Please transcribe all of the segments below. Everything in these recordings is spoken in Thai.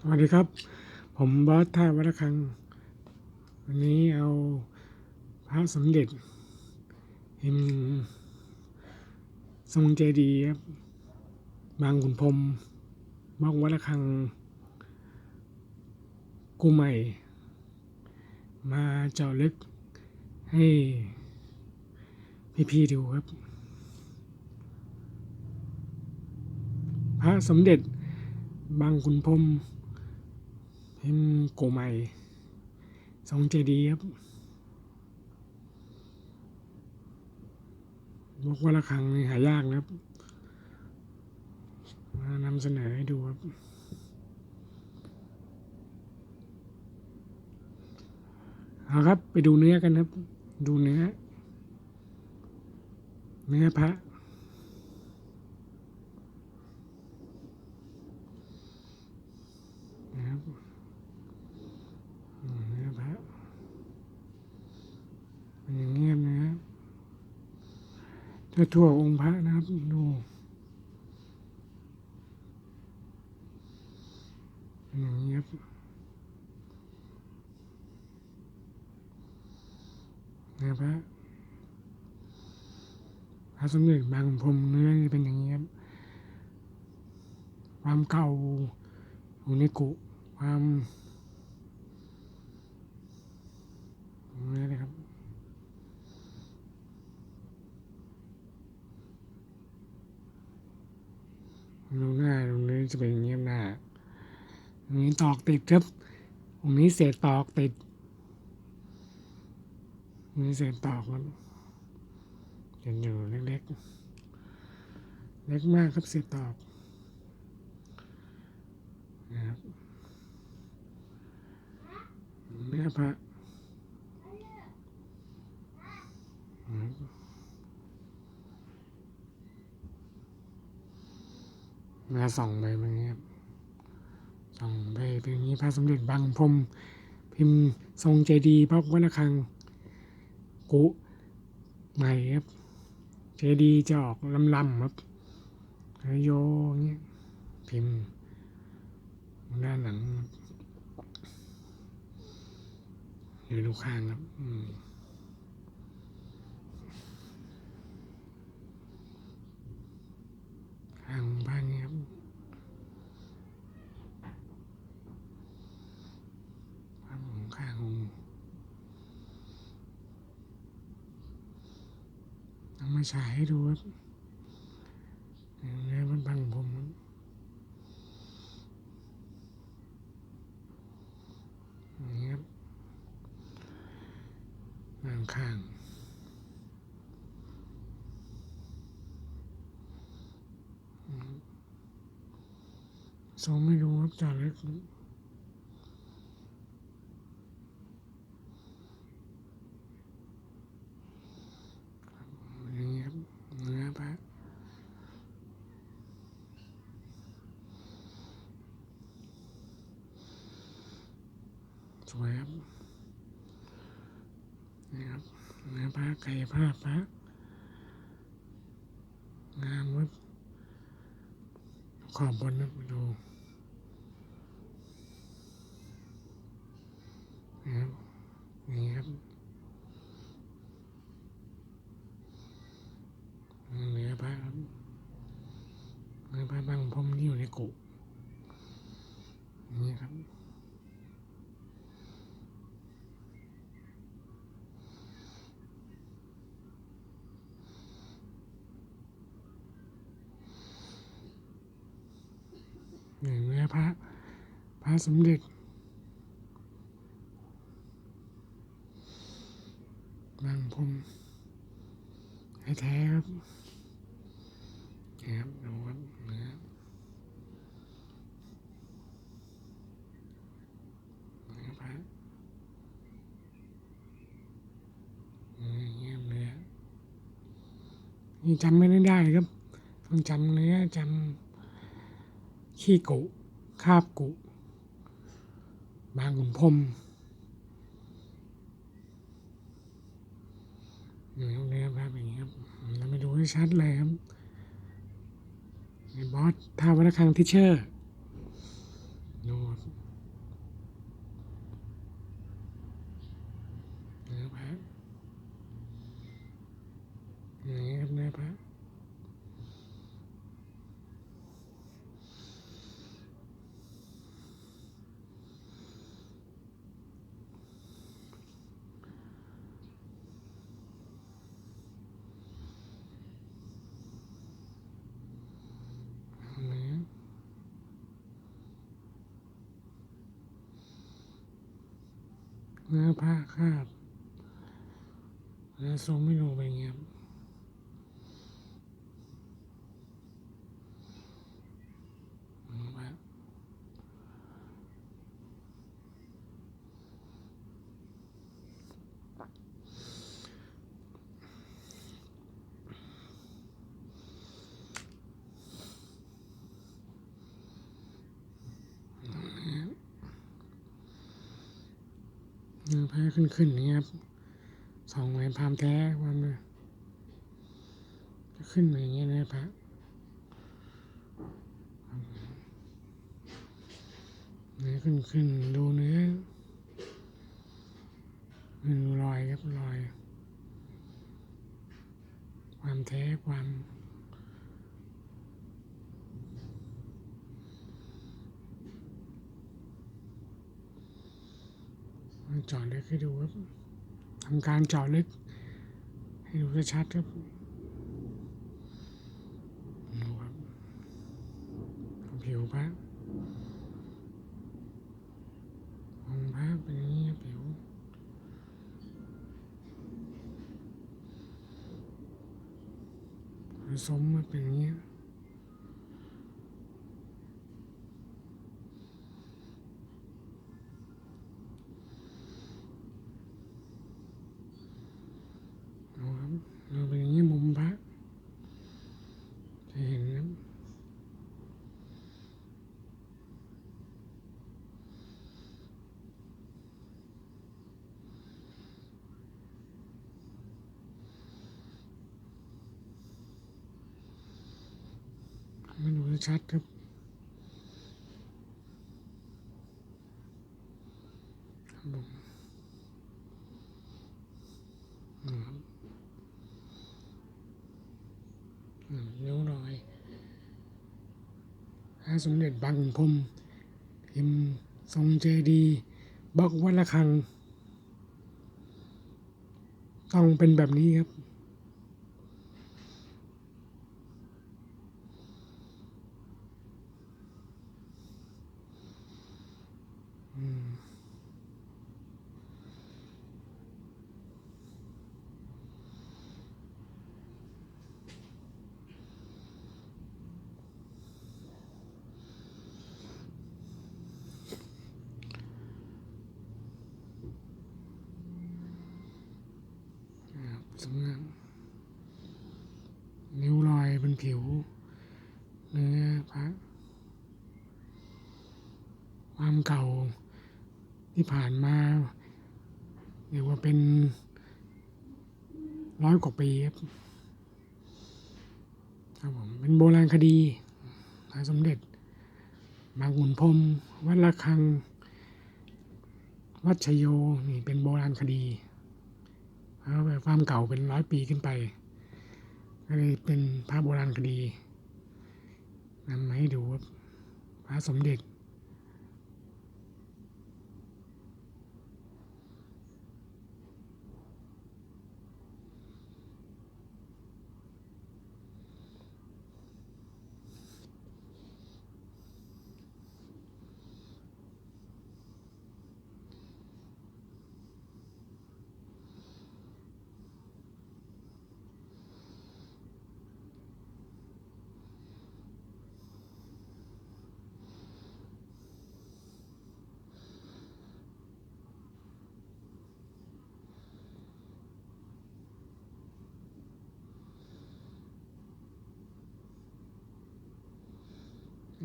สวัสดีครับ ผมบอสท่าวัดระฆัง วันนี้เอาพระสมเด็จหิมทรงเจดีครับ บางขุนพรมบล็อกวัดระฆัง กูใหม่ มาเจาะลึกให้พี่ๆดูครับ พระสมเด็จบางขุนพรม พิมโกใหม่ทรงเจดีย์ครับบอกว่าระฆังนี่หายากนะครับ มานำเสนอให้ดูครับ เอาครับไปดูเนื้อกันครับ ดูเนื้อ เนื้อพระ นะครับอืมเนื้อพระเป็นอย่างเงียบนะครับ ถ้าทั่วองค์พระนะครับ ดูอย่างนี้ครับนื้อพระพระสมเด็จบางพรมเนื้อนี่เป็นอย่างนี้ครับ ความเก่าอุนิกุความนี่นะครับดูหน้าตรงนี้ จะเป็นอย่างนี้ครับหน้าตรงนี้ตอกติดครับตรงนี้เศษตอกติดตรงนี้เศษตอกครับเห็นอยู่เล็กๆ เล็กมากครับเศษตอกนะครับเนื้อพระ มาส่องไปแบบนี้ครับส่องไปเป็นอย่างนี้พระสมเด็จบางพรมพิมพ์ทรงเจดีพระวัดระฆังกุใหม่ครับ เจดีจะออกลำๆครับโยองเงี้ยพิมพ์ด้านหลังอยู่ดูข้างครับ อืมข้างบ้านนี้ครับภาพของข้างองค์ เอามาฉายให้ดูครับนี่มันบังผมนี่ครับด้านข้างอืมทรงไม่รู้ครับจารึกอย่างนี้ครับเนื้อพระ สวยครับนี่ครับเนื้อผ้าไก่ผ้าพพระงามครับขอบบนนะดูนะครับนี่ครับเนื้อพระครับเนื้อพระบางพรหมที่อยู่ในกุนี่ครับ หนึ่งเนื้อพระพ ระสมเด็จ บางพรมแท้ครับนี่ครับดูครับเนื้อนื้อพระเนื้อเงี้ยมเนื้อนี่จำไม่ได้ครับต้องจำเนื้อจำขี้กุคาบกุ บางขุนพรมอยู่ตรงนี้ครับอย่างนี้ครับเราไปดูให้ชัดเลยครับบอสท่าวัลคังทิเชอร์ดูนะครับ เนื้อผ้าคาบแล้วทรงไม่ดูเป็นไงครับอืมครับ เนื้อผ้ขึ้นขึ้นอย่างเงี้ยครับสองแหวนพามแท้ความเลยจะขึ้นมาอย่างเงี้ยนะพระเนื้อขึ้นขึ้นดูเนื้อดูรอยครับรอย ความแท้ความ เจาะลึกให้ดูครับทำการเจาะลึก ให้ดูชัดครับดูครับผิวพระองพระเป็นอย่างนี้ผิวผสมมาเป็นอย่างนี้ ดูครับเราเป็นอย่างนี้มุมพระจะเห็นครับไม่ดู ชัดครับ ครับผมอืมนิ้วรอยพระสมเด็จบางพรมพิมพ์ทรงเจดีบล็อกวัดระฆัง ต้องเป็นแบบนี้ครับ รับสำนักนิ้วรอยบนผิวเนื้อพระความเก่าที่ผ่านมาเรียกว่าเป็นร้อยกว่าปีครับครับผมเป็นโบราณคดีพระสมเด็จบางขุนพรมวัดระฆัง วัดชโย นี่เป็นโบราณคดี ความเก่าเป็นร้อยปีขึ้นไปก็เลยเป็นพระโบราณคดีนำมาให้ดูว่าพระสมเด็จ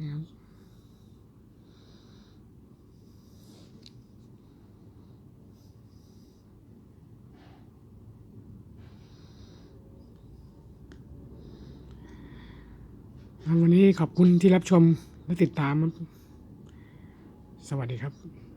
นะครับแล้ววันนี้ขอบคุณที่รับชมและติดตาม สวัสดีครับ